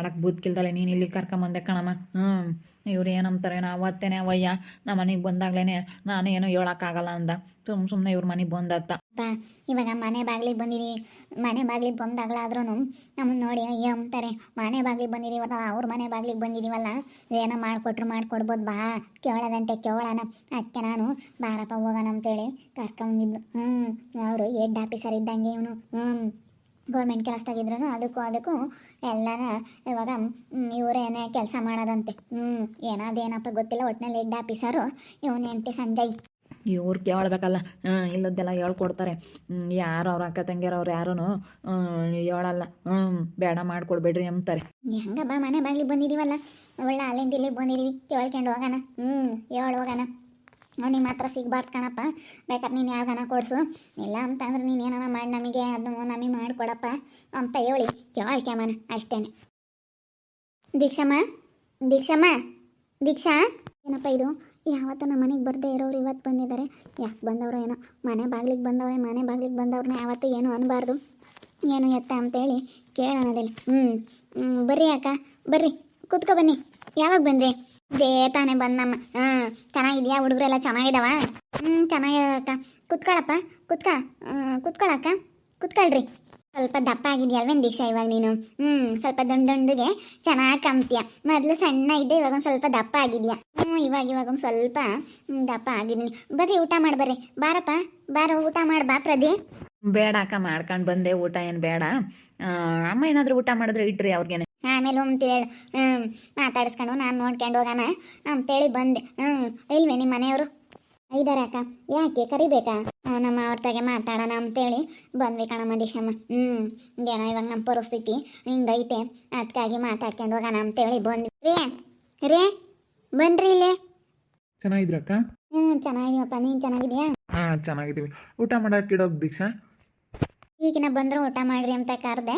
ಮಾಡಕ್ಕೆ ಬುದ್ಕಿಲ್ದಲೆ ನೀನು ಇಲ್ಲಿ ಕರ್ಕೊಂಬಂದೆ ಕಣಮ್ಮ. ಹ್ಞೂ ಇವ್ರು ಏನಂತಾರೆ ನಾ ಅವತ್ತೇನೆ ಅವಯ್ಯ ನಮ್ಮ ಮನೆಗೆ ಬಂದಾಗ್ಲೇ ನಾನು ಏನೂ ಹೇಳೋಕ್ಕಾಗಲ್ಲ ಅಂದ. ಸುಮ್ ಸುಮ್ಮನೆ ಇವ್ರ ಮನೆಗೆ ಬಂದತ್ತ. ಇವಾಗ ಮನೆ ಬಾಗ್ಲಿಗೆ ಬಂದಿದ್ದೀವಿ ಮನೆ ಬಾಗ್ಲಿಗೆ ಬಂದಾಗ್ಲಾದ್ರೂನು ನಮ್ಮನ್ನ ನೋಡಿ ಅಯ್ಯ ಅಂತಾರೆ ಮನೆ ಬಾಗ್ಲಿಗೆ ಬಂದಿದ್ದೀವಲ್ಲ ಅವ್ರ ಮನೆ ಬಾಗ್ಲಿಗ್ ಬಂದಿದ್ದೀವಲ್ಲ ಏನೋ ಮಾಡಿಕೊಟ್ರು ಮಾಡಿಕೊಡ್ಬೋದು ಬಾ. ಕೇಳೋದಂತೆ ಕೇಳೋಣ. ಅದಕ್ಕೆ ನಾನು, ಬಾರಪ್ಪ, ಹೋಗೋಣ ಅಂತೇಳಿ ಕರ್ಕೊಂಬಂದಿದ್ದು. ಹ್ಞೂ ಅವರು ಹೆಡ್ ಆಫೀಸರ್ ಇದ್ದಂಗೆ ಇವನು. ಹ್ಞೂ ಗೌರ್ಮೆಂಟ್ ಕೆಲಸದಾಗಿದ್ರು ಅದಕ್ಕೂ ಅದಕ್ಕೂ ಎಲ್ಲನ ಇವಾಗ ಇವರೇನೇ ಕೆಲಸ ಮಾಡೋದಂತೆ. ಹ್ಞೂ ಏನಾದೇನಪ್ಪ ಗೊತ್ತಿಲ್ಲ ಒಟ್ಟಿನಲ್ಲಿ ಹೆಡ್ ಆಫೀಸರು ಇವನೇಂತೆ ಸಂಜಯ್. ಇವ್ರು ಕೇಳಬೇಕಲ್ಲ ಇಲ್ಲದ್ದೆಲ್ಲ ಹೇಳ್ಕೊಡ್ತಾರೆ. ಯಾರು ಅವ್ರ ಅಕ್ಕ ತಂಗಿಯರವ್ರು ಯಾರೂ ಹೇಳಲ್ಲ. ಹ್ಞೂ ಬೇಡ ಮಾಡ್ಕೊಡ್ಬೇಡ್ರಿ ಅಂತಾರೆ. ಹೆಂಗಬ್ಬ ಮನೆ ಬಾಗಿಲಿಗೆ ಬಂದಿದ್ದೀವಲ್ಲ ಒಳ್ಳೆ ಅಲ್ಲಿಂದ ಇಲ್ಲಿಗೆ ಬಂದಿದ್ದೀವಿ ಕೇಳ್ಕೊಂಡು ಹೋಗೋಣ. ಹ್ಞೂ ಹೇಳಿ ಹೋಗೋಣ. ಅವ್ನಿಗೆ ಮಾತ್ರ ಸಿಗ್ಬಾರ್ದು ಕಣಪ್ಪ. ಬೇಕಾದ್ರೆ ನೀನು ಯಾವ್ದಾನ ಕೊಡಿಸು. ಇಲ್ಲ ಅಂತಂದ್ರೆ ನೀನು ಏನಾನ ಮಾಡಿ ನಮಗೆ ಅದನ್ನು ನಮಗೆ ಮಾಡಿಕೊಡಪ್ಪ ಅಂತ ಹೇಳಿ ಕೇಳ್ಕ್ಯಮನ ಅಷ್ಟೇ ದೀಕ್ಷಮ್ಮ ದೀಕ್ಷಮ್ಮ, ದೀಕ್ಷಾ. ಏನಪ್ಪ ಇದು? ಯಾವತ್ತು ನಮ್ಮ ಮನೆಗೆ ಬರದೇ ಇರೋರು ಇವತ್ತು ಬಂದಿದ್ದಾರೆ ಯಾಕೆ ಬಂದವರು ಏನೋ? ಮನೆ ಬಾಗ್ಲಿಗೆ ಬಂದವ್ರೆ, ಮನೆ ಬಾಗ್ಲಿಗೆ ಬಂದವ್ರನ್ನ ಯಾವತ್ತು ಏನು ಅನ್ನಬಾರ್ದು ಏನು ಎತ್ತ ಅಂತೇಳಿ ಕೇಳೋಣದಲ್ಲಿ. ಹ್ಞೂ ಬರ್ರಿ ಅಕ್ಕ, ಬರ್ರಿ. ಕೂತ್ಕೊ ಬನ್ನಿ. ಯಾವಾಗ ಬಂದ್ರಿ? ಇದೇ ತಾನೇ ಬಂದಮ್ಮ. ಹಾಂ, ಚೆನ್ನಾಗಿದ್ಯಾ? ಹುಡುಗರೆಲ್ಲ ಚೆನ್ನಾಗಿದಾವ? ಹ್ಞೂ ಚೆನ್ನಾಗಿದೆ ಅಕ್ಕ ಕುತ್ಕೊಳಪ್ಪ. ಕುತ್ಕ. ಕುತ್ಕೊಳಕ್ಕ. ಕುತ್ಕೊಳ್ರಿ. ಸ್ವಲ್ಪ ದಪ್ಪ ಆಗಿದೆಯಲ್ವೇನು ದೀಕ್ಷಾ ಇವಾಗ ನೀನು? ಹ್ಞೂ ಸ್ವಲ್ಪ ದೊಡ್ಡ ದೊಡ್ಡಗೆ ಚೆನ್ನಾಗಿ ಕಂಪ್ಯ ಮೊದಲು ಸಣ್ಣ ಇದ್ದೆ, ಇವಾಗ ಒಂದು ಸ್ವಲ್ಪ ದಪ್ಪ ಆಗಿದ್ಯಾ? ಹ್ಞೂ ಇವಾಗ ಇವಾಗ ಒಂದು ಸ್ವಲ್ಪ ದಪ್ಪ ಆಗಿದ್ದೀನಿ. ಬರ್ರಿ, ಊಟ ಮಾಡಿ ಬರ್ರಿ. ಬಾರಪ್ಪ. ಬಾರ, ಊಟ ಮಾಡಿ ಬಾ ಪ್ರದಿ. ಬೇಡ ಅಕ್ಕ, ಮಾಡ್ಕೊಂಡು ಬಂದೆ. ಊಟ ಏನು ಬೇಡ. ಅಮ್ಮ ಏನಾದರೂ ಊಟ ಮಾಡಿದ್ರೆ ಇಟ್ರಿ ಅವ್ರಿಗೇನೆ. ಆಮೇಲೆ ಅಂತೇಳಿ ಹ್ಞೂ ಮಾತಾಡಿಸ್ಕೊಂಡು ನಾನು ನೋಡ್ಕೊಂಡು ಹೋಗಣ. ಅಂತೇಳಿ ಬಂದೆ. ಹ್ಞೂ ಇಲ್ವೇ ನಿಮ್ಮ ಮನೆಯವರು? ಐದಾರ ಅಕ್ಕ. ಯಾಕೆ ಕರಿಬೇಕಾ? ನಮ್ಮ ಅವ್ರತಾಗೆ ಮಾತಾಡೋಣ ಅಂತೇಳಿ ಬಂದ್ವಿ ಕಣಮ್ಮ ದೀಕ್ಷಮ್ಮ ಹ್ಞೂ ಏನೋ ಇವಾಗ ನಮ್ಮ ಪರಿಸ್ಥಿತಿ ಹಿಂಗೈತೆ. ಅದಕ್ಕಾಗಿ ಮಾತಾಡ್ಕೊಂಡು ಹೋಗಣ ಅಂತೇಳಿ ಬಂದ್ವಿ. ರೇ ರೇ ಬನ್ರಿ ಇಲ್ಲೇ. ಚೆನ್ನಾಗಿದ್ರಕ್ಕ ಹ್ಞೂ ಚೆನ್ನಾಗಿದೀವಪ್ಪ ನೀನು ಚೆನ್ನಾಗಿದ್ಯಾ ಹಾಂ ಚೆನ್ನಾಗಿದ್ದೀವಿ. ಊಟ ಮಾಡೋಕೆ ಇಡೋಕೆ ದೀಕ್ಷಾ? ಈಗಿನ ಬಂದರು ಊಟ ಮಾಡ್ರಿ ಅಂತ ಕರೆದೆ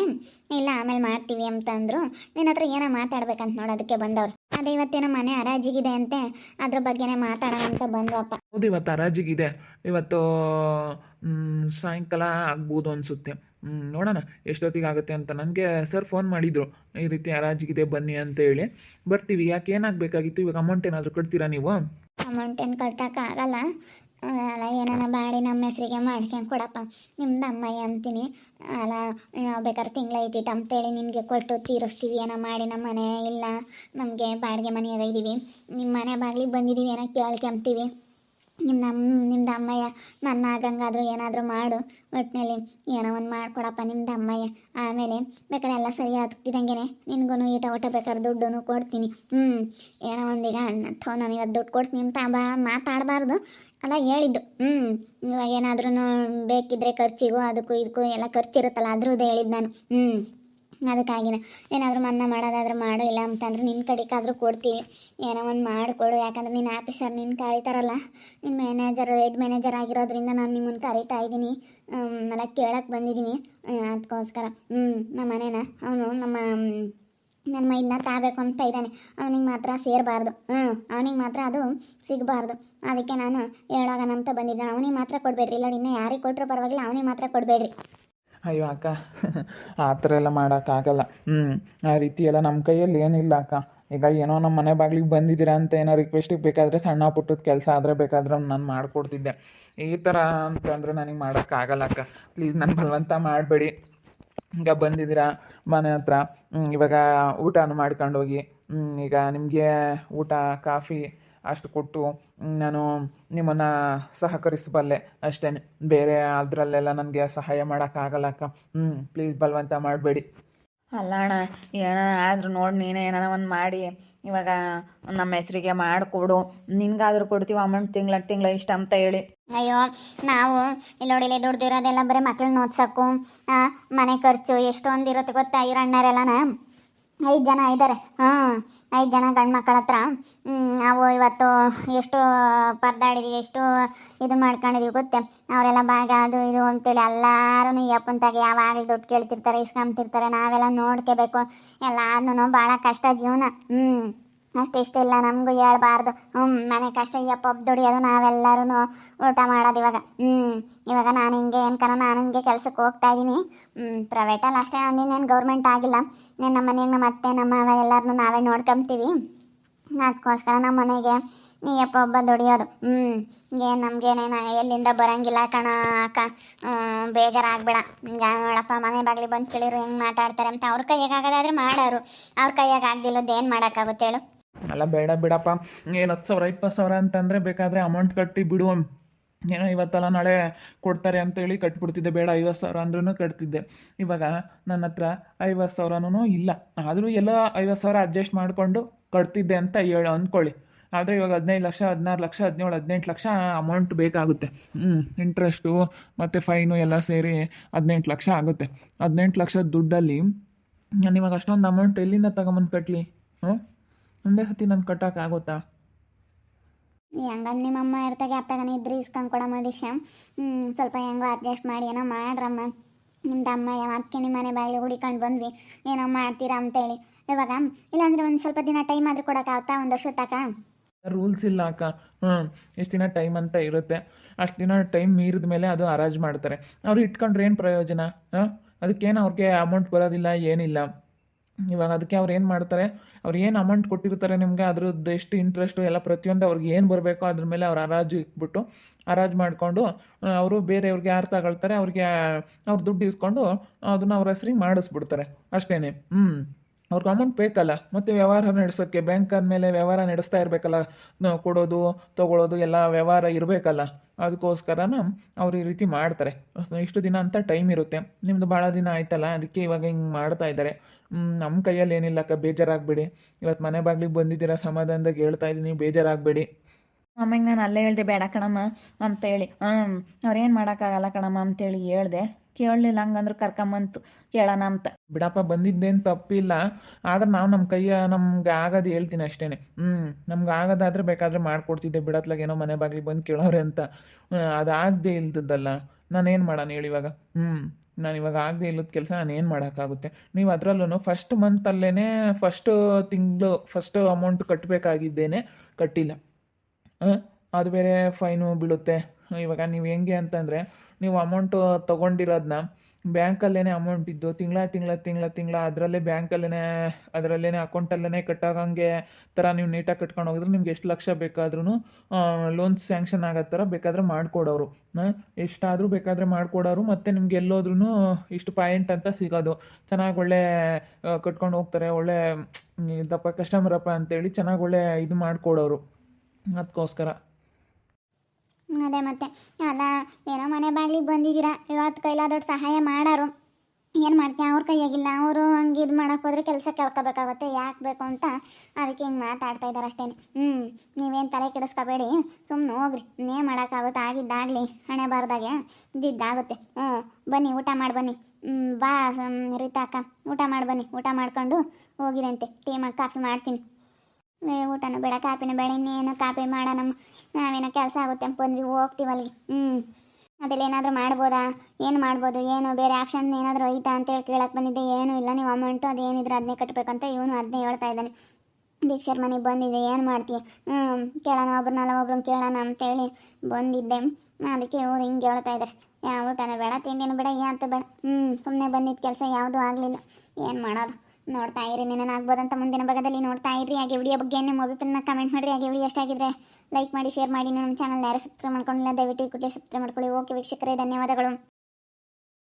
ಇಲ್ಲ ಆಮೇಲೆ ಮಾಡ್ತೀವಿ ಅಂತಂದ್ರು ನಿನ್ನ ಹತ್ರ ಏನೋ ಮಾತಾಡ್ಬೇಕಂತ ನೋಡೋದಕ್ಕೆ ಬಂದವ್ರು. ಅದೇ ಇವತ್ತೇನೋ ಮನೆ ಹರಾಜಿಗಿದೆ ಅಂತೆ ಅದ್ರ ಬಗ್ಗೆನೇ ಮಾತಾಡೋಣ ಅಂತ ಬಂದ್ವಪ್ಪ. ಹೌದು ಇವತ್ತು ಹರಾಜಿಗಿದೆ. ಇವತ್ತು ಸಾಯಂಕಾಲ ಆಗ್ಬೋದು ಅನಿಸುತ್ತೆ. ನೋಡೋಣ ಎಷ್ಟೊತ್ತಿಗೆ ಆಗುತ್ತೆ ಅಂತ. ನನಗೆ ಸರ್ ಫೋನ್ ಮಾಡಿದರು ಈ ರೀತಿ ಹರಾಜಿಗಿದೆ ಬನ್ನಿ ಅಂತ ಹೇಳಿ. ಬರ್ತೀವಿ ಯಾಕೆ ಏನಾಗಬೇಕಾಗಿತ್ತು? ಇವಾಗ ಅಮೌಂಟ್ ಏನಾದರೂ ಕಟ್ತೀರಾ ನೀವು? ಅಮೌಂಟ್ ಏನು ಕಟ್ಟೋಕ್ಕಾಗಲ್ಲ ಅಲ್ಲ ಏನಾನ ಮಾಡಿ ನಮ್ಮ ಹೆಸರಿಗೆ ಮಾಡ್ಕೊಂಡು ಕೊಡಪ್ಪ. ನಿಮ್ದು ಅಮ್ಮಯ್ಯ ಅಂತೀನಿ. ಅಲ್ಲ ಬೇಕಾದ್ರೆ ತಿಂಗಳ ಇಟ್ಟಿಟ್ಟು ಅಂತೇಳಿ ನಿನಗೆ ಕೊಟ್ಟು ತೀರಿಸ್ತೀವಿ. ಏನೋ ಮಾಡಿ ನಮ್ಮ ಮನೆ ಇಲ್ಲ. ನಮಗೆ ಬಾಡಿಗೆ ಮನೆಯಾಗ ಇದ್ದೀವಿ ನಿಮ್ಮ ಮನೆ ಬಾಗಿಲಿಗೆ ಬಂದಿದ್ದೀವಿ ಏನೋ ಕೇಳ್ಕೊಂತೀವಿ. ನಿಮ್ಮ ನಮ್ಮ ನಿಮ್ದು ಅಮ್ಮಯ್ಯ ನನ್ನ ಆಗಂಗಾದರೂ ಏನಾದರೂ ಮಾಡು. ಒಟ್ಟಿನಲ್ಲಿ ಏನೋ ಒಂದು ಮಾಡ್ಕೊಡಪ್ಪ ನಿಮ್ದು ಅಮ್ಮಯ್ಯ. ಆಮೇಲೆ ಬೇಕಾದ್ರೆ ಎಲ್ಲ ಸರಿ ಆಗ್ತಿದ್ದಂಗೆ ನಿನಗೂ ಈಟ ಊಟ ಬೇಕಾದ್ರೆ ದುಡ್ಡು ಕೊಡ್ತೀನಿ. ಹ್ಞೂ ಏನೋ ಒಂದೀಗ ಈಗ ನಾನು ಇವತ್ತು ದುಡ್ಡು ಕೊಡ್ತೀನಿ. ಅಂತ ಬಾ ಮಾತಾಡಬಾರ್ದು. ಅಲ್ಲ ಹೇಳಿದ್ದು. ಹ್ಞೂ ಇವಾಗ ಏನಾದ್ರೂ ಬೇಕಿದ್ದರೆ ಖರ್ಚಿಗೂ, ಅದಕ್ಕೂ, ಇದಕ್ಕೂ ಎಲ್ಲ ಖರ್ಚಿರುತ್ತಲ್ಲ, ಅದ್ರದ್ದು ಹೇಳಿದ್ದು ನಾನು. ಹ್ಞೂ ಅದಕ್ಕಾಗಿನ. ಏನಾದರೂ ಮನ್ನ ಮಾಡೋದಾದ್ರೂ ಮಾಡು, ಇಲ್ಲ ಅಂತಂದ್ರೆ ನಿನ್ನ ಕಡೆಗಾದ್ರೂ ಕೊಡ್ತೀವಿ ಏನೋ ಒಂದು ಮಾಡಿಕೊಡು. ಯಾಕಂದ್ರೆ ನಿನ್ನ ಆಫೀಸರ್ ನಿನ್ನ ಕರೀತಾರಲ್ಲ ನಿನ್ನ ಮ್ಯಾನೇಜರ್ ಹೆಡ್ ಮ್ಯಾನೇಜರ್ ಆಗಿರೋದ್ರಿಂದ ನಾನು ನಿಮ್ಮನ್ನು ಕರೀತಾ ಇದ್ದೀನಿ. ಎಲ್ಲ ಕೇಳಕ್ಕೆ ಬಂದಿದ್ದೀನಿ. ಅದಕ್ಕೋಸ್ಕರ ಹ್ಞೂ ನಮ್ಮ ಮನೇನ. ಅವನು ನಮ್ಮ ನನ್ನ ಮೈದನ್ನ ತಾಬೇಕು ಅಂತ ಇದ್ದಾನೆ. ಅವನಿಗೆ ಮಾತ್ರ ಸೇರಬಾರ್ದು. ಹ್ಞೂ ಅವನಿಗೆ ಮಾತ್ರ ಅದು ಸಿಗಬಾರ್ದು. ಅದಕ್ಕೆ ನಾನು ಹೇಳೋಗೋಣ ಅಂತ ಬಂದಿದ್ದೆ ಅವನಿಗೆ ಮಾತ್ರ ಕೊಡಬೇಡ್ರಿ. ಇಲ್ಲ ಇನ್ನೂ ಯಾರಿಗೆ ಕೊಟ್ಟರು ಪರವಾಗಿಲ್ಲ, ಅವನಿಗೆ ಮಾತ್ರ ಕೊಡಬೇಡ್ರಿ. ಅಯ್ಯೋ ಅಕ್ಕ, ಆ ಥರ ಎಲ್ಲ ಮಾಡೋಕ್ಕಾಗಲ್ಲ ಹ್ಞೂ ಆ ರೀತಿ ಎಲ್ಲ ನಮ್ಮ ಕೈಯಲ್ಲಿ ಏನಿಲ್ಲ ಅಕ್ಕ. ಈಗ ಏನೋ ನಮ್ಮ ಮನೆ ಬಾಗಿಲಿಗೆ ಬಂದಿದ್ದೀರಾ ಅಂತ ಏನೋ ರಿಕ್ವೆಸ್ಟಿಗೆ ಬೇಕಾದರೆ ಸಣ್ಣ ಪುಟ್ಟದ ಕೆಲಸ ಆದರೆ ಬೇಕಾದ್ರೆ ನಾನು ಮಾಡಿಕೊಡ್ತಿದ್ದೆ. ಈ ಥರ ಅಂತಂದರೆ ನನಗೆ ಮಾಡೋಕ್ಕಾಗಲ್ಲ ಅಕ್ಕ. ಪ್ಲೀಸ್ ನನ್ನ ಬಲವಂತ ಮಾಡಬೇಡಿ. ಈಗ ಬಂದಿದ್ದೀರಾ ಮನೆ ಹತ್ರ. ಇವಾಗ ಊಟನೂ ಮಾಡ್ಕೊಂಡೋಗಿ ಈಗ ನಿಮಗೆ ಊಟ, ಕಾಫಿ ಅಷ್ಟು ಕೊಟ್ಟು ನಾನು ನಿಮ್ಮನ್ನು ಸಹಕರಿಸಬಲ್ಲೆ ಅಷ್ಟೇ. ಬೇರೆ ಅದರಲ್ಲೆಲ್ಲ ನನಗೆ ಸಹಾಯ ಮಾಡೋಕ್ಕಾಗಲ್ಲ ಅಕ್ಕ. ಹ್ಞೂ ಪ್ಲೀಸ್ ಬಲವಂತ ಮಾಡಬೇಡಿ. ಅಲ್ಲ ಅಣ್ಣ ಏನಾರ ಆದರೂ ನೋಡಿ ನೀನೇ ಏನಾರ ಒಂದು ಮಾಡಿ. ಇವಾಗ ನಮ್ಮ ಹೆಸರಿಗೆ ಮಾಡಿಕೊಡು. ನಿನ್ಗಾದ್ರೂ ಕೊಡ್ತೀವಿ ಅಮೌಂಟ್ ತಿಂಗಳ ತಿಂಗಳ ಇಷ್ಟ ಅಂತ ಹೇಳಿ. ಅಯ್ಯೋ ನಾವು ಇಲ್ಲಿ ನೋಡಿಲ್ಲ ದುಡ್ದಿರೋದೆಲ್ಲ ಬರೀ ಮಕ್ಳನ್ನ ಓದ್ಸೋಕ್ಕೂ ಮನೆ ಖರ್ಚು ಎಷ್ಟೊಂದು ಇರುತ್ತೆ ಗೊತ್ತಾ ಇವ್ರ ಅಣ್ಣರೆಲ್ಲನ? ಐದು ಜನ ಇದ್ದಾರೆ ಹಾಂ, ಐದು ಜನ ಗಂಡು ಮಕ್ಕಳ ಹತ್ರ ನಾವು ಇವತ್ತು ಎಷ್ಟು ಪರದಾಡಿದೀವಿ, ಎಷ್ಟು ಇದು ಮಾಡ್ಕೊಂಡಿದೀವಿ ಗೊತ್ತೆ? ಅವರೆಲ್ಲ ಭಾಗ ಅದು ಇದು ಅಂತೇಳಿ ಎಲ್ಲರೂ ಈ ಅಪ್ಪಂತಾಗೆ ಯಾವಾಗಲೂ ದುಡ್ಡು ಕೇಳ್ತಿರ್ತಾರೆ ಇಸ್ಕೊಂತಿರ್ತಾರೆ ನಾವೆಲ್ಲ ನೋಡ್ಕೋಬೇಕು. ಎಲ್ಲಾರ್ನು ಭಾಳ ಕಷ್ಟ ಜೀವನ. ಹ್ಞೂ ಅಷ್ಟಿಷ್ಟಿಲ್ಲ ನಮಗೂ ಹೇಳ್ಬಾರ್ದು. ಹ್ಞೂ ಮನೆ ಕಷ್ಟ ಯಪ್ಪ ದುಡಿಯೋದು ನಾವೆಲ್ಲರೂ ಊಟ ಮಾಡೋದು ಇವಾಗ. ಹ್ಞೂ ಇವಾಗ ನಾನು ಹಿಂಗೆ ಏನ್ಕನ ನಾನು ಹಿಂಗೆ ಕೆಲಸಕ್ಕೆ ಹೋಗ್ತಾ ಇದ್ದೀನಿ ಹ್ಞೂ ಪ್ರೈವೇಟಲ್ಲಿ ಅಷ್ಟೇ ಅಂದಿನೇನು ಗೌರ್ಮೆಂಟ್ ಆಗಿಲ್ಲ. ನೀನು ನಮ್ಮ ಮನೆಗೆ, ನಮ್ಮ ಅತ್ತೆ, ನಮ್ಮ ಮಾವ ಎಲ್ಲರನ್ನೂ ನಾವೇ ನೋಡ್ಕೊಂತೀವಿ ಅದಕ್ಕೋಸ್ಕರ ನಮ್ಮ ಮನೆಗೆ ನೀ ಅಪ್ಪ ಒಬ್ಬ ದುಡಿಯೋದು. ಹ್ಞೂ ಏನು ನಮಗೇನೇನ ಎಲ್ಲಿಂದ ಬರಂಗಿಲ್ಲ ಕಣ ಅಕ್ಕ. ಬೇಜಾರಾಗ್ಬೇಡ. ಈಗ ನೋಡಪ್ಪ ಮನೆ ಬಾಗಿಲು ಬಂದು ಕೇಳಿರು, ಹೆಂಗೆ ಮಾತಾಡ್ತಾರೆ ಅಂತ ಅವ್ರ ಕೈಯಾಗಾಗೋದಾದ್ರೆ ಮಾಡೋರು. ಅವ್ರ ಕೈಯಾಗ ಆಗ್ದಿಲ್ಲದ್ದು ಏನು ಮಾಡೋಕ್ಕಾಗುತ್ತೆ ಹೇಳು. ಅಲ್ಲ, ಬೇಡ, ಬಿಡಪ್ಪ. ಏನು ಹತ್ತು ಸಾವಿರ, ಇಪ್ಪತ್ತು ಸಾವಿರ ಅಂತಂದರೆ ಬೇಕಾದರೆ ಅಮೌಂಟ್ ಕಟ್ಟಿ ಬಿಡು. ಏನೋ ಇವತ್ತಲ್ಲ ನಾಳೆ ಕೊಡ್ತಾರೆ ಅಂತೇಳಿ ಕಟ್ಬಿಡ್ತಿದ್ದೆ. ಬೇಡ, ಐವತ್ತು ಸಾವಿರ ಅಂದ್ರೂ ಕಟ್ತಿದ್ದೆ. ಇವಾಗ ನನ್ನ ಹತ್ರ ಐವತ್ತು ಸಾವಿರನೂ ಇಲ್ಲ. ಆದರೂ ಎಲ್ಲ ಐವತ್ತು ಸಾವಿರ ಅಡ್ಜಸ್ಟ್ ಮಾಡಿಕೊಂಡು ಕಟ್ತಿದ್ದೆ ಅಂತ ಹೇಳಿ ಅಂದ್ಕೊಳ್ಳಿ ಆದರೆ ಇವಾಗ ಹದಿನೈದು ಲಕ್ಷ, ಹದಿನಾರು ಲಕ್ಷ, ಹದಿನೇಳು, ಹದಿನೆಂಟು ಲಕ್ಷ ಅಮೌಂಟ್ ಬೇಕಾಗುತ್ತೆ. ಹ್ಞೂ ಇಂಟ್ರೆಸ್ಟು ಮತ್ತು ಫೈನು ಎಲ್ಲ ಸೇರಿ ಹದಿನೆಂಟು ಲಕ್ಷ ಆಗುತ್ತೆ. ಹದಿನೆಂಟು ಲಕ್ಷದ ದುಡ್ಡಲ್ಲಿ ನಾನು ಇವಾಗ ಅಷ್ಟೊಂದು ಅಮೌಂಟ್ ಎಲ್ಲಿಂದ ತಗೊಂಬಂದು ಕಟ್ಟಲಿ ಹ್ಞೂ ಒಂದೇ ಹತ್ತಿ ನಾನು ಕಟ್ಟೋಕ್ಕಾಗುತ್ತಾ ನಿಮ್ಮ ಅಮ್ಮ ಇರ್ತಾಗೆ ಅತ್ತಾಗನ ಇದ್ರೆ ಇಸ್ಕೊಂಡು ಕೊಡಮ್ಮ ದೀಕ್ಷಾ ಸ್ವಲ್ಪ ಹೆಂಗೋ ಅಡ್ಜಸ್ಟ್ ಮಾಡಿ ಏನೋ ಮಾಡ್ರಮ್ಮ. ನಿಮ್ದು ಅಮ್ಮ ಅದಕ್ಕೆ ನಿಮ್ಮ ಮನೆ ಬಾಗಿಲು ಹುಡಿಕೊಂಡು ಬಂದ್ವಿ. ಏನೋ ಮಾಡ್ತೀರಾ ಅಂತೇಳಿ. ಇವಾಗ ಇಲ್ಲಾಂದ್ರೆ ಒಂದು ಸ್ವಲ್ಪ ದಿನ ಟೈಮ್ ಆದರೂ ಕೊಡೋಕ್ಕಾಗುತ್ತಾ ಒಂದು ವರ್ಷ ತಕ ರೂಲ್ಸ್ ಇಲ್ಲ ಅಕ್ಕ. ಹ್ಞೂ ಎಷ್ಟು ದಿನ ಟೈಮ್ ಅಂತ ಇರುತ್ತೆ. ಅಷ್ಟು ದಿನ ಟೈಮ್ ಮೀರಿದ ಮೇಲೆ ಅದು ಅರಾಜ್ ಮಾಡ್ತಾರೆ. ಅವ್ರು ಇಟ್ಕೊಂಡ್ರೆ ಏನು ಪ್ರಯೋಜನ? ಹಾಂ? ಅದಕ್ಕೇನು ಅವ್ರಿಗೆ ಅಮೌಂಟ್ ಬರೋದಿಲ್ಲ ಏನಿಲ್ಲ. ಇವಾಗ ಅದಕ್ಕೆ ಅವ್ರು ಏನು ಮಾಡ್ತಾರೆ? ಅವ್ರು ಏನು ಅಮೌಂಟ್ ಕೊಟ್ಟಿರ್ತಾರೆ ನಿಮಗೆ? ಅದ್ರದ್ದು ಎಷ್ಟು ಇಂಟ್ರೆಸ್ಟು ಎಲ್ಲ ಪ್ರತಿಯೊಂದು ಅವ್ರಿಗೆ ಏನು ಬರಬೇಕೋ ಅದ್ರ ಮೇಲೆ ಅವ್ರು ಹರಾಜು ಇಟ್ಬಿಟ್ಟು ಹರಾಜು ಮಾಡಿಕೊಂಡು ಅವರು ಬೇರೆಯವ್ರಿಗೆ ಯಾರು ತಗೊಳ್ತಾರೆ? ಅವ್ರಿಗೆ, ಅವ್ರ ದುಡ್ಡು ಇಸ್ಕೊಂಡು ಅದನ್ನು ಅವ್ರ ಹೆಸ್ರಿಗೆ ಮಾಡಿಸ್ಬಿಡ್ತಾರೆ. ಅಷ್ಟೇ ಹ್ಞೂ ಅವ್ರಿಗೆ ಅಮೌಂಟ್ ಬೇಕಲ್ಲ. ಮತ್ತು ವ್ಯವಹಾರ ನಡೆಸೋಕ್ಕೆ ಬ್ಯಾಂಕ್ ಆದಮೇಲೆ ವ್ಯವಹಾರ ನಡೆಸ್ತಾ ಇರಬೇಕಲ್ಲ. ಕೊಡೋದು, ತೊಗೊಳೋದು, ಎಲ್ಲ ವ್ಯವಹಾರ ಇರಬೇಕಲ್ಲ. ಅದಕ್ಕೋಸ್ಕರನ ಅವ್ರು ಈ ರೀತಿ ಮಾಡ್ತಾರೆ. ಇಷ್ಟು ದಿನ ಅಂತ ಟೈಮ್ ಇರುತ್ತೆ. ನಿಮ್ಮದು ಭಾಳ ದಿನ ಆಯ್ತಲ್ಲ, ಅದಕ್ಕೆ ಇವಾಗ ಹಿಂಗೆ ಮಾಡ್ತಾ ಇದ್ದಾರೆ. ನಮ್ಮ ಕೈಯಲ್ಲಿ ಏನಿಲ್ಲಕ್ಕ ಬೇಜಾರಾಗಬೇಡಿ. ಇವತ್ತು ಮನೆ ಬಾಗಿಲಿಗೆ ಬಂದಿದ್ದೀರಾ ಸಮಾಧಾನದಾಗ ಹೇಳ್ತಾ ಇದ್ದೀನಿ, ಬೇಜಾರಾಗಬೇಡಿ. ಆಮೇಲೆ ನಾನು ಅಲ್ಲೇ ಹೇಳ್ದೆ, ಬೇಡ ಕಣಮ್ಮ ಅಂತೇಳಿ ಹ್ಞೂ ಅವ್ರೇನು ಮಾಡೋಕ್ಕಾಗಲ್ಲ ಕಣಮ್ಮ, ಅಂತೇಳಿ ಹೇಳ್ದೆ. ಕೇಳಲಿಲ್ಲ, ಹಂಗಂದ್ರೆ ಕರ್ಕೊಂಬಂತು. ಕೇಳೋಣ ಅಂತ. ಬಿಡಪ್ಪ, ಬಂದಿದ್ದೇನು ತಪ್ಪಿಲ್ಲ. ಆದ್ರೆ ನಾವು ನಮ್ಮ ಕೈಯ ನಮ್ಗೆ ಆಗೋದು ಹೇಳ್ತೀನಿ ಅಷ್ಟೇ ಹ್ಞೂ ನಮ್ಗೆ ಆಗೋದಾದ್ರೆ ಬೇಕಾದರೆ ಮಾಡ್ಕೊಡ್ತಿದ್ದೆ. ಬಿಡತ್ಲಾಗ ಏನೋ ಮನೆ ಬಾಗಿಲಿಗೆ ಬಂದು ಕೇಳೋರೆ ಅಂತ. ಅದಾಗದೇ ಇಲ್ದದ್ದಲ್ಲ. ನಾನೇನು ಮಾಡೋಣ ಹೇಳಿ ಇವಾಗ? ಹ್ಞೂ ನಾನು ಇವಾಗ ಆಗದೆ ಇಲ್ಲದ ಕೆಲಸ ನಾನು ಏನು ಮಾಡೋಕ್ಕಾಗುತ್ತೆ? ನೀವು ಅದರಲ್ಲೂ ಫಸ್ಟ್ ಮಂತಲ್ಲೇ ಫಸ್ಟ್ ತಿಂಗಳು ಫಸ್ಟ್ ಅಮೌಂಟ್ ಕಟ್ಟಬೇಕಾಗಿದ್ದೇನೆ ಕಟ್ಟಿಲ್ಲ. ಅದು ಬೇರೆ ಫೈನು ಬೀಳುತ್ತೆ. ಇವಾಗ ನೀವು ಹೆಂಗೆ ಅಂತಂದರೆ ನೀವು ಅಮೌಂಟು ತೊಗೊಂಡಿರೋದನ್ನ ಬ್ಯಾಂಕಲ್ಲೇ ಅಮೌಂಟ್ ಇದ್ದು ತಿಂಗಳ ತಿಂಗಳ ತಿಂಗಳ ತಿಂಗಳ ಅದರಲ್ಲೇ ಬ್ಯಾಂಕಲ್ಲೇ ಅದರಲ್ಲೇ ಅಕೌಂಟಲ್ಲೇ ಕಟ್ಟಾಗಂಗೆ ಥರ ನೀವು ನೀಟಾಗಿ ಕಟ್ಕೊಂಡು ಹೋಗಿದ್ರೆ ನಿಮ್ಗೆ ಎಷ್ಟು ಲಕ್ಷ ಬೇಕಾದ್ರೂ ಲೋನ್ ಸ್ಯಾಂಕ್ಷನ್ ಆಗೋ ಥರ ಬೇಕಾದರೆ ಮಾಡಿಕೊಡೋರು ಎಷ್ಟಾದರೂ ಬೇಕಾದರೆ ಮಾಡಿಕೊಡೋರು ಮತ್ತು ನಿಮ್ಗೆ ಎಲ್ಲೋದ್ರೂ ಇಷ್ಟು ಪಾಯಿಂಟ್ ಅಂತ ಸಿಗೋದು. ಚೆನ್ನಾಗಿ ಒಳ್ಳೆ ಕಟ್ಕೊಂಡು ಹೋಗ್ತಾರೆ, ಒಳ್ಳೆ ಇದಪ್ಪ ಕಸ್ಟಮರಪ್ಪ ಅಂತೇಳಿ ಚೆನ್ನಾಗಿ ಒಳ್ಳೆ ಇದು ಮಾಡಿಕೊಡೋರು ಅದಕ್ಕೋಸ್ಕರ ಅದೇ ಮತ್ತೆ. ಅಲ್ಲ, ಏನೋ ಮನೆ ಬಾಗಿಲಿಗೆ ಬಂದಿದ್ದೀರಾ. ಇವತ್ತು ಕೈಲಾದಷ್ಟು ಸಹಾಯ ಮಾಡೋರು. ಏನು ಮಾಡ್ತೀಯ? ಅವ್ರ ಕೈಯಾಗಿಲ್ಲ. ಅವರು ಹಂಗೆ ಇದು ಮಾಡೋಕೆ ಹೋದ್ರೆ ಕೆಲಸ ಕೇಳ್ಕೋಬೇಕಾಗುತ್ತೆ. ಯಾಕೆ ಬೇಕು ಅಂತ ಅದಕ್ಕೆ ಹಿಂಗೆ ಮಾತಾಡ್ತಾ ಇದ್ದಾರೆ ಅಷ್ಟೇ. ಹ್ಞೂ ನೀವೇನು ತಲೆ ಕೆಡಿಸ್ಕೋಬೇಡಿ. ಸುಮ್ಮನೆ ಹೋಗ್ರಿ. ಇನ್ನೇ ಮಾಡೋಕ್ಕಾಗುತ್ತೆ. ಆಗಿದ್ದಾಗಲಿ, ಹಣೆ ಬಾರ್ದಾಗೆ ಇದ್ದಿದ್ದಾಗುತ್ತೆ. ಹ್ಞೂ, ಬನ್ನಿ, ಊಟ ಮಾಡಿ ಬನ್ನಿ. ಬಾ ರೀತಾ ಅಕ್ಕ ಊಟ ಮಾಡಿ ಬನ್ನಿ. ಊಟ ಮಾಡ್ಕೊಂಡು ಹೋಗಿರಂತೆ. ಟೀ ಮಾಡಿ ಕಾಫಿ ಮಾಡ್ತೀನಿ. ಊಟನೂ ಬೇಡ ಕಾಪಿನೂ ಬೇಡ, ಇನ್ನೇನು ಕಾಪಿ ಮಾಡೋಣ ನಾವೇನೋ ಕೆಲಸ ಆಗುತ್ತೆ ಅಂದ್ವಿ ಹೋಗ್ತೀವಲ್ಲಿ ಹ್ಞೂ ಅದೆಲ್ಲ ಏನಾದರೂ ಮಾಡ್ಬೋದಾ? ಏನು ಮಾಡ್ಬೋದು? ಏನು ಬೇರೆ ಆಪ್ಷನ್ ಏನಾದರೂ ಐತಾ ಅಂತೇಳಿ ಕೇಳಕ್ಕೆ ಬಂದಿದ್ದೆ. ಏನೂ ಇಲ್ಲ, ನೀವು ಅಮೌಂಟು ಅದೇನಿದ್ರೆ ಅದನ್ನೇ ಕಟ್ಟಬೇಕಂತ ಇವನು ಅದನ್ನೇ ಹೇಳ್ತಾ ಇದ್ದಾನೆ. ದೀಕ್ಷರ್ ಮನೆಗೆ ಬಂದಿದ್ದೆ ಏನು ಮಾಡ್ತೀಯ? ಹ್ಞೂ ಕೇಳೋಣ ಒಬ್ರನ್ನಲ್ಲ ಒಬ್ರನ್ನ ಕೇಳೋಣ ಅಂತೇಳಿ ಬಂದಿದ್ದೆ. ಅದಕ್ಕೆ ಇವ್ರು ಹಿಂಗೆ ಹೇಳ್ತಾ ಇದ್ದಾರೆ ಯಾವ ಊಟನೂ ಬೇಡ, ತಿಂಡಿನೂ ಬೇಡ ಅಂತ ಬೇಡ. ಹ್ಞೂ ಸುಮ್ಮನೆ ಬಂದಿದ್ದ ಕೆಲಸ ಯಾವುದೂ ಆಗಲಿಲ್ಲ. ಏನು ಮಾಡೋದು? ನೋಡ್ತಾ ಇರಿ ಅಂತ ಮುಂದಿನ ಭಾಗದಲ್ಲಿ ನೋಡ್ತಾ ಇರಿ. ಹಾಗೆ ವಿಡಿಯೋ ಬಗ್ಗೆ ನಿಮ್ಮ ಅಭಿಪ್ರಾಯನ ಕಮೆಂಟ್ ಮಾಡಿರಿ. ಹಾಗೆ ವಿಡಿಯೋ ಎಷ್ಟಾಗಿದ್ರೆ ಲೈಕ್ ಮಾಡಿ ಶೇರ್ ಮಾಡಿ. ನಮ್ಮ ಚಾನಲ್ ಯಾರು ಸಬ್ಸ್ಕ್ರೈಬ್ ಮಾಡ್ಕೊಂಡಿಲ್ಲ, ದಯವಿಟ್ಟು ಕೂಡಲೇ ಸಬ್ಸ್ಕ್ರೈಬ್ ಮಾಡ್ಕೊಳ್ಳಿ. ಓಕೆ ವೀಕ್ಷಕರೇ, ಧನ್ಯವಾದಗಳು.